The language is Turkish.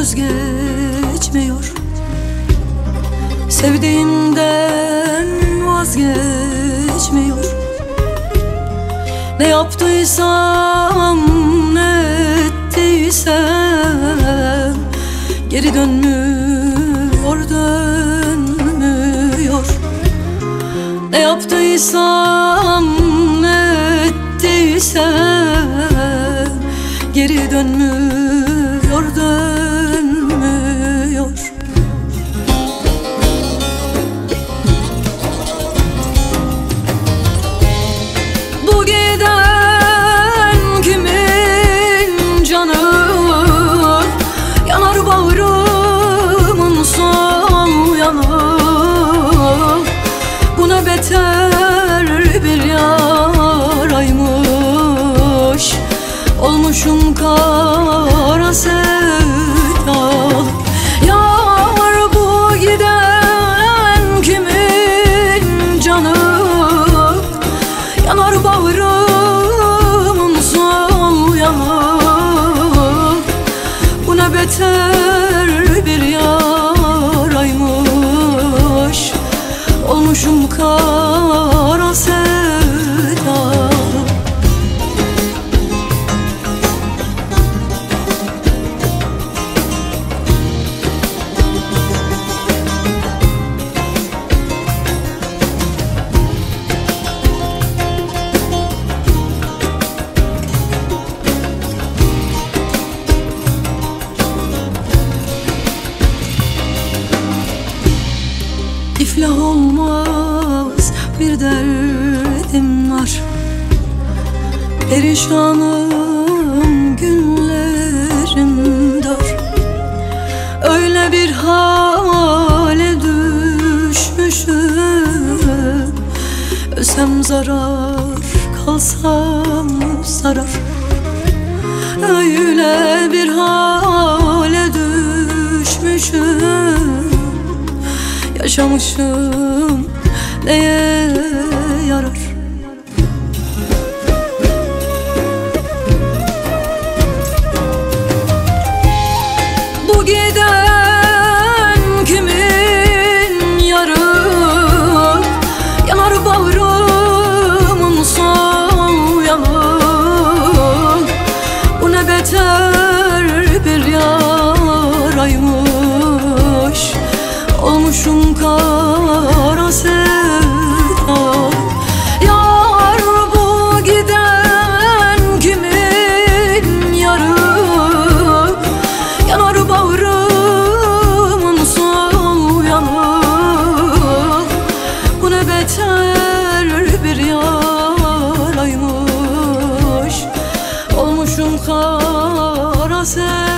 vazgeçmiyor Sevdiğimden vazgeçmiyor. Ne yaptıysam ne ettiysem Geri dönmüyor dönmüyor. Ne yaptıysam ne ettiysem Geri dönmüyor dönmüyor Olmuşum derdim var. Perişanım günlerim dar. Öyle bir hale düşmüşüm. Ölsem zarar kalsam zarar. Öyle bir hale düşmüşüm. Yaşamışım neye yarar Bu giden kimin yarı? Yanar bağrımın son yanı Bu ne beter bir yaraymış. Olmuşum sevdalı خراسان